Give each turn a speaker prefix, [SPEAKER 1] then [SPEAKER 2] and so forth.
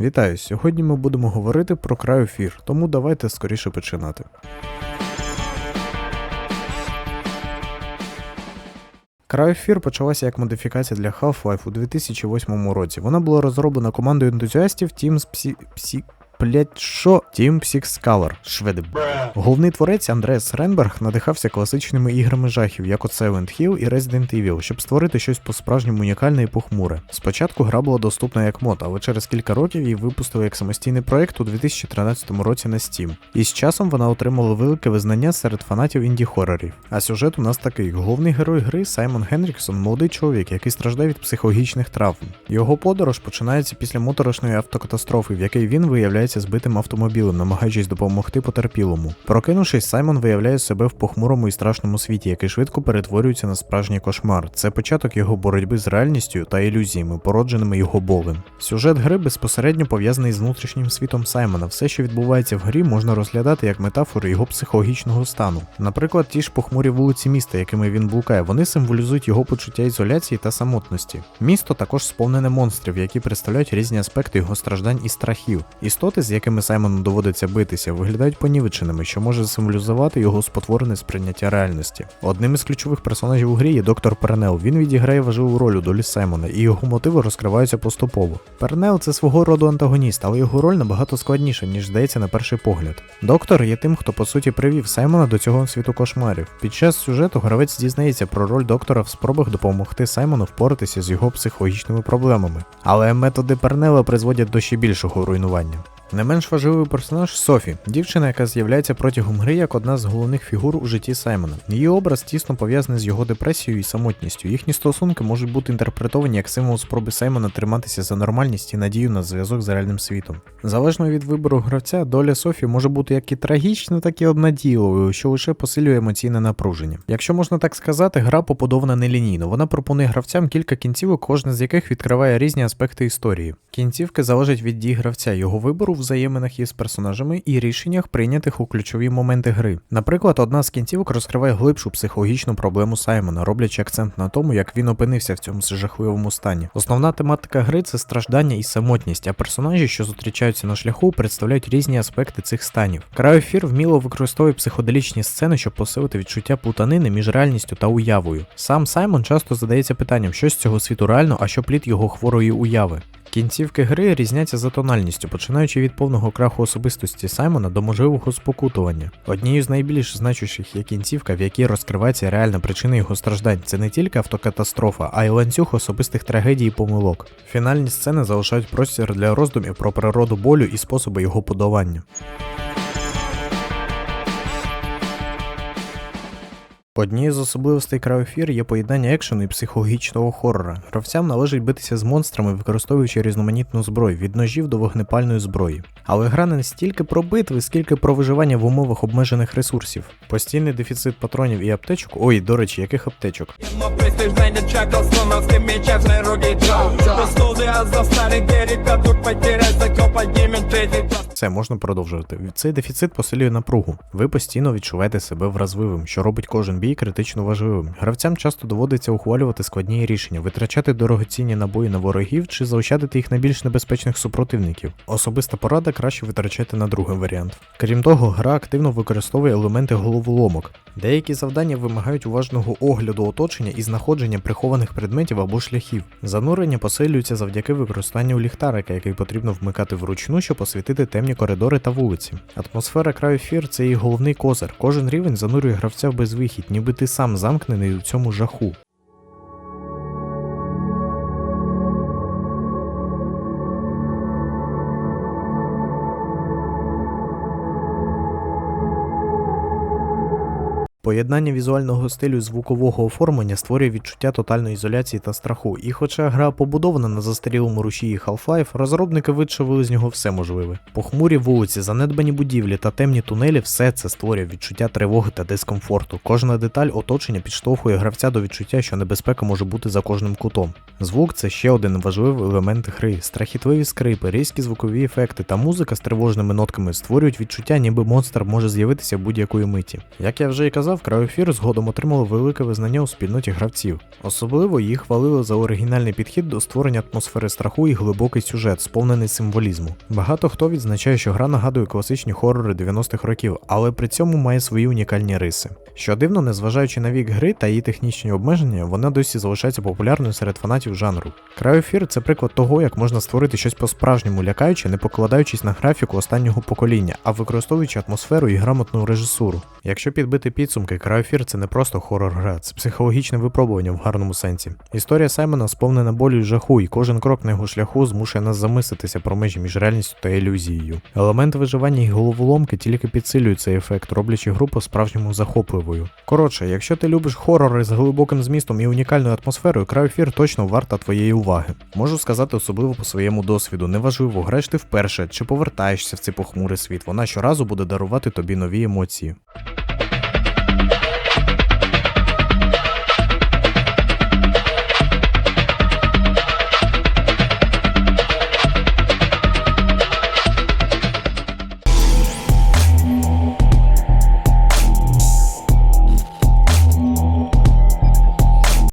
[SPEAKER 1] Вітаю! Сьогодні ми будемо говорити про Крайофір, тому давайте скоріше починати. Крайофір почалася як модифікація для Half-Life у 2008 році. Вона була розроблена командою ентузіастів Team Psy... Psi... Блять, що? Six Color, шведи. Головний творець Андреас Ренберг надихався класичними іграми жахів, як от Silent Hill і Resident Evil, щоб створити щось по-справжньому унікальне і похмуре. Спочатку гра була доступна як мод, але через кілька років її випустили як самостійний проект у 2013 році на Steam. І з часом вона отримала велике визнання серед фанатів інді-хорорів. А сюжет у нас такий: головний герой гри Саймон Генріксон, молодий чоловік, який страждає від психологічних травм. Його подорож починається після моторошної автокатастрофи, в якій він виявляється збитим автомобілем, намагаючись допомогти потерпілому. Прокинувшись, Саймон виявляє себе в похмурому і страшному світі, який швидко перетворюється на справжній кошмар. Це початок його боротьби з реальністю та ілюзіями, породженими його болем. Сюжет гри безпосередньо пов'язаний з внутрішнім світом Саймона. Все, що відбувається в грі, можна розглядати як метафору його психологічного стану. Наприклад, ті ж похмурі вулиці міста, якими він блукає, вони символізують його почуття ізоляції та самотності. Місто також сповнене монстрів, які представляють різні аспекти його страждань і страхів. Істоти, з якими Саймону доводиться битися, виглядають понівеченими, що може символізувати його спотворене сприйняття реальності. Одним із ключових персонажів у грі є доктор Пернел. Він відіграє важливу роль у долі Саймона, і його мотиви розкриваються поступово. Пернел це свого роду антагоніст, але його роль набагато складніша, ніж здається на перший погляд. Доктор є тим, хто по суті привів Саймона до цього світу кошмарів. Під час сюжету гравець дізнається про роль доктора в спробах допомогти Саймону впоратися з його психологічними проблемами. Але методи Пернела призводять до ще більшого руйнування. Не менш важливий персонаж Софі, дівчина, яка з'являється протягом гри як одна з головних фігур у житті Саймона. Її образ тісно пов'язаний з його депресією і самотністю. Їхні стосунки можуть бути інтерпретовані як символ спроби Саймона триматися за нормальність і надію на зв'язок з реальним світом. Залежно від вибору гравця, доля Софі може бути як і трагічною, так і обнадійливою, що лише посилює емоційне напруження. Якщо можна так сказати, гра побудована нелінійно. Вона пропонує гравцям кілька кінцівок, кожна з яких відкриває різні аспекти історії. Кінцівки залежать від дій гравця, його вибору в взаєминах із персонажами і рішеннях, прийнятих у ключові моменти гри. Наприклад, одна з кінцівок розкриває глибшу психологічну проблему Саймона, роблячи акцент на тому, як він опинився в цьому жахливому стані. Основна тематика гри це страждання і самотність, а персонажі, що зустрічаються на шляху, представляють різні аспекти цих станів. Крайофір вміло використовує психоделічні сцени, щоб посилити відчуття плутанини між реальністю та уявою. Сам Саймон часто задається питанням, що з цього світу реально, а що плід його хворої уяви. Кінцівки гри різняться за тональністю, починаючи від повного краху особистості Саймона до можливого спокутування. Однією з найбільш значущих є кінцівка, в якій розкривається реальна причина його страждань. Це не тільки автокатастрофа, а й ланцюг особистих трагедій і помилок. Фінальні сцени залишають простір для роздумів про природу болю і способи його подолання. Однією з особливостей Крайофір є поєднання екшену і психологічного хоррора. Гравцям належить битися з монстрами, використовуючи різноманітну зброю від ножів до вогнепальної зброї. Але гра не стільки про битви, скільки про виживання в умовах обмежених ресурсів. Постійний дефіцит патронів і аптечок. Ой, до речі, яких аптечок? Це можна продовжувати. Цей дефіцит посилює напругу. Ви постійно відчуваєте себе вразливим, що робить кожен бій критично важливим. Гравцям часто доводиться ухвалювати складні рішення, витрачати дорогоцінні набої на ворогів чи заощадити їх на більш небезпечних супротивників. Особиста порада краще витрачати на другий варіант. Крім того, гра активно використовує елементи головоломок. Деякі завдання вимагають уважного огляду оточення і знаходження прихованих предметів або шляхів. Занурення посилюється завдяки використанню ліхтарика, який потрібно вмикати вручну, щоб освітити темні коридори та вулиці. Атмосфера краю фір це її головний козир. Кожен рівень занурює гравця в безвихідь, ніби ти сам замкнений у цьому жаху. Поєднання візуального стилю звукового оформлення створює відчуття тотальної ізоляції та страху. І хоча гра побудована на застарілому рушії Half-Life, розробники вичавили з нього все можливе. Похмурі вулиці, занедбані будівлі та темні тунелі все це створює відчуття тривоги та дискомфорту. Кожна деталь оточення підштовхує гравця до відчуття, що небезпека може бути за кожним кутом. Звук це ще один важливий елемент гри. Страхітливі скрипи, різкі звукові ефекти та музика з тривожними нотками створюють відчуття, ніби монстр може з'явитися будь-якої миті. Як я вже і казав, сказав, Cryofear згодом отримали велике визнання у спільноті гравців. Особливо їх хвалили за оригінальний підхід до створення атмосфери страху і глибокий сюжет, сповнений символізму. Багато хто відзначає, що гра нагадує класичні хорори 90-х років, але при цьому має свої унікальні риси. Що дивно, незважаючи на вік гри та її технічні обмеження, вона досі залишається популярною серед фанатів жанру. Cryofear – це приклад того, як можна створити щось по-справжньому лякаюче, не покладаючись на графіку останнього покоління, а використовуючи атмосферу і грамотну режисуру. Якщо підбити підсумки, Cryofear – це не просто хорор-гра, це психологічне випробування в гарному сенсі. Історія Саймона сповнена болю і жаху, і кожен крок на його шляху змушує нас замислитися про межі між реальністю та ілюзією. Елементи виживання і головоломки тільки підсилюють цей ефект, роблячи гру по-справжньому захопливою. Коротше, якщо ти любиш хорори з глибоким змістом і унікальною атмосферою, Cryofear точно варта твоєї уваги. Можу сказати особливо по своєму досвіду. Неважливо, граєш ти вперше чи повертаєшся в цей похмурий світ, вона щоразу буде дарувати тобі нові емоції.